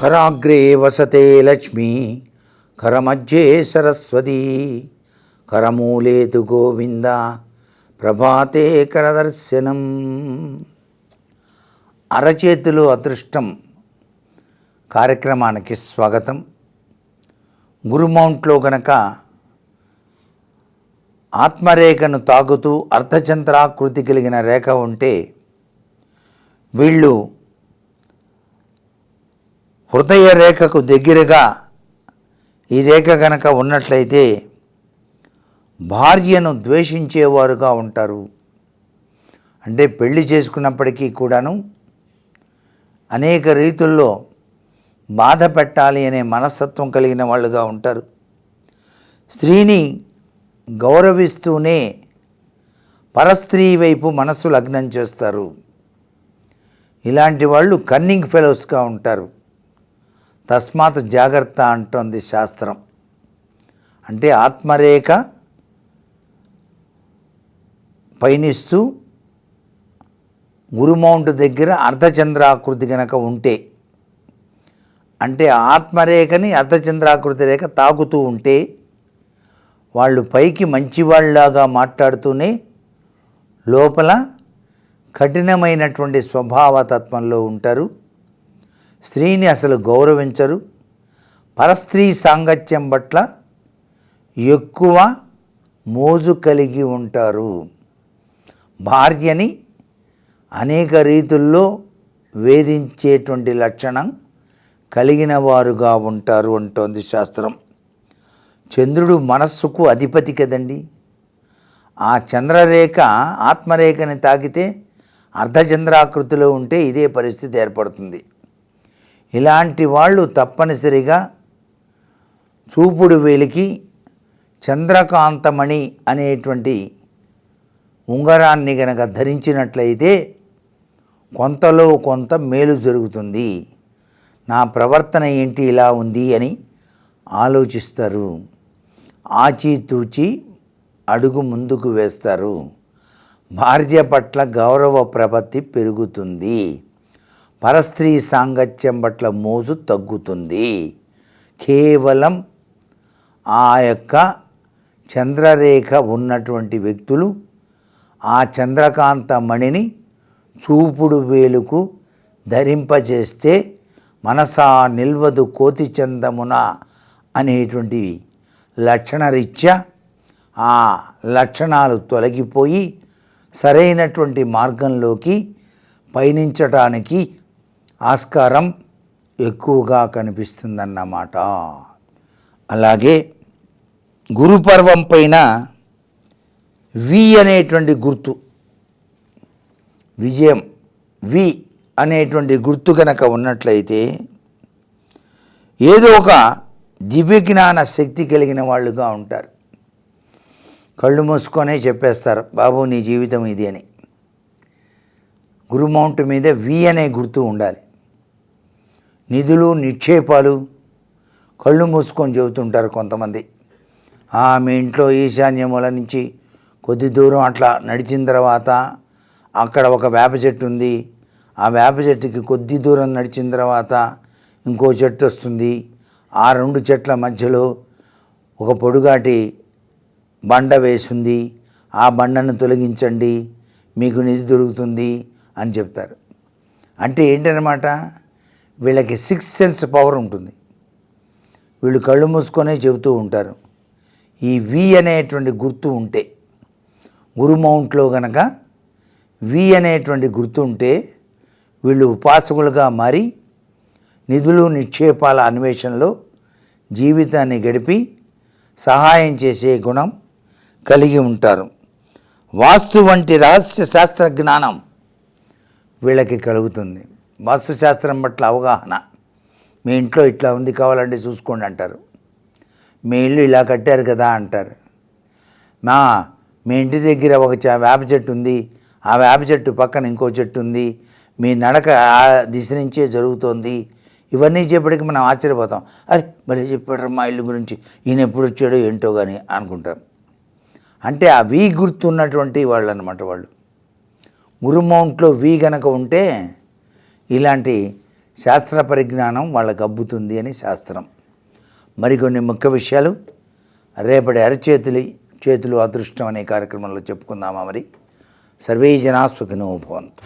కరాగ్రే వసతే లక్ష్మీ కరమధ్యే సరస్వతీ కరమూలేతు గోవింద ప్రభాతే కరదర్శనం. అరచేతులు అదృష్టం కార్యక్రమానికి స్వాగతం. గురుమౌంట్లో గనక ఆత్మరేఖను తాగుతూ అర్ధచంద్రాకృతి కలిగిన రేఖ ఉంటే వీళ్ళు హృదయ రేఖకు దగ్గరగా ఈ రేఖ కనుక ఉన్నట్లయితే భార్యను ద్వేషించేవారుగా ఉంటారు. అంటే పెళ్ళి చేసుకున్నప్పటికీ కూడాను అనేక రీతుల్లో బాధ పెట్టాలి అనే మనస్తత్వం కలిగిన వాళ్ళుగా ఉంటారు. స్త్రీని గౌరవిస్తూనే పరస్త్రీ వైపు మనస్సు లగ్నం చేస్తారు. ఇలాంటి వాళ్ళు కన్నింగ్ ఫెలోస్గా ఉంటారు. తస్మాత్ జాగ్రత్త అంటోంది శాస్త్రం. అంటే ఆత్మరేఖ పయనిస్తూ గురుమౌంట్ దగ్గర అర్ధచంద్రాకృతి కనుక ఉంటే అంటే ఆత్మరేఖని అర్ధచంద్రాకృతి రేఖ తాకుతూ ఉంటే వాళ్ళు పైకి మంచివాళ్ళలాగా మాట్లాడుతూనే లోపల కఠినమైనటువంటి స్వభావతత్వంలో ఉంటారు. స్త్రీని అసలు గౌరవించరు. పరస్త్రీ సాంగత్యం పట్ల ఎక్కువ మోజు కలిగి ఉంటారు. భార్యని అనేక రీతుల్లో వేధించేటువంటి లక్షణం కలిగిన వారుగా ఉంటారు అంటోంది శాస్త్రం. చంద్రుడు మనస్సుకు అధిపతి కదండి. ఆ చంద్రరేఖ ఆత్మరేఖని తాకితే అర్ధచంద్రాకృతిలో ఉంటే ఇదే పరిస్థితి ఏర్పడుతుంది. ఇలాంటి వాళ్ళు తప్పనిసరిగా చూపుడు వేలికి చంద్రకాంతమణి అనేటువంటి ఉంగరాన్ని గనక ధరించినట్లయితే కొంతలో కొంత మేలు జరుగుతుంది. నా ప్రవర్తన ఏంటి ఇలా ఉంది అని ఆలోచిస్తారు. ఆచితూచి అడుగు ముందుకు వేస్తారు. భార్య పట్ల గౌరవ ప్రపత్తి పెరుగుతుంది. పరస్త్రీ సాంగత్యం పట్ల మోజు తగ్గుతుంది. కేవలం ఆ యొక్క చంద్రరేఖ ఉన్నటువంటి వ్యక్తులు ఆ చంద్రకాంత మణిని చూపుడు వేలుకు ధరింపజేస్తే మనసా నిల్వదు కోతి చందమున అనేటువంటి లక్షణరీత్యా ఆ లక్షణాలు తొలగిపోయి సరైనటువంటి మార్గంలోకి పయనించటానికి ఆస్కారం ఎక్కువగా కనిపిస్తుందన్నమాట. అలాగే గురుపర్వం పైన వి అనేటువంటి గుర్తు విజయం వి అనేటువంటి గుర్తు కనుక ఉన్నట్లయితే ఏదో ఒక దివ్య జ్ఞాన శక్తి కలిగిన వాళ్ళుగా ఉంటారు. కళ్ళు మూసుకొనే చెప్పేస్తారు బాబు నీ జీవితం ఇది అని. గురు మౌంట్ మీద వి అనే గుర్తు ఉండాలి. నిధులు నిక్షేపాలు కళ్ళు మూసుకొని చెబుతుంటారు కొంతమంది. ఆమె మీ ఇంట్లో ఈశాన్య మూల నుంచి కొద్ది దూరం అట్లా నడిచిన తర్వాత అక్కడ ఒక వేప చెట్టు ఉంది. ఆ వేప చెట్టుకి కొద్ది దూరం నడిచిన తర్వాత ఇంకో చెట్టు వస్తుంది. ఆ రెండు చెట్ల మధ్యలో ఒక పొడుగాటి బండ వేసింది. ఆ బండను తొలగించండి మీకు నిధి దొరుకుతుంది అని చెప్తారు. అంటే ఏంటన్నమాట? వీళ్ళకి సిక్స్ సెన్స్ పవర్ ఉంటుంది. వీళ్ళు కళ్ళు మూసుకొనే చెబుతూ ఉంటారు. ఈ వి అనేటువంటి గుర్తు ఉంటే గురుమౌంట్లో గనక వి అనేటువంటి గుర్తు ఉంటే వీళ్ళు ఉపాసకులుగా మారి నిధులు నిక్షేపాల అన్వేషణలో జీవితాన్ని గడిపి సహాయం చేసే గుణం కలిగి ఉంటారు. వాస్తు వంటి రహస్య శాస్త్ర జ్ఞానం వీళ్ళకి కలుగుతుంది. వాస్తుశాస్త్రం పట్ల అవగాహన. మీ ఇంట్లో ఇట్లా ఉంది కావాలంటే చూసుకోండి అంటారు. మీ ఇల్లు ఇలా కట్టారు కదా అంటారు. మా మీ ఇంటి దగ్గర ఒక వేప చెట్టు ఉంది. ఆ వేప చెట్టు పక్కన ఇంకో చెట్టు ఉంది. మీ నడక ఆ దిశ నుంచే జరుగుతోంది. ఇవన్నీ చెప్పడానికి మనం ఆశ్చర్యపోతాం. అరే మరి చెప్పాడు మా ఇల్లు గురించి? ఈయన ఎప్పుడు వచ్చాడో ఏంటో కానీ అనుకుంటాం. అంటే ఆ వి గుర్తున్నటువంటి వాళ్ళు అనమాట వాళ్ళు. గురుమౌంట్లో వీ వి గనక ఉంటే ఇలాంటి శాస్త్ర పరిజ్ఞానం వాళ్ళకు అబ్బుతుంది అని శాస్త్రం. మరికొన్ని ముఖ్య విషయాలు రేపటి అరచేతులు చేతులు అదృష్టం అనే కార్యక్రమంలో చెప్పుకుందామా మరి? సర్వే జనా సుఖినోభవంతు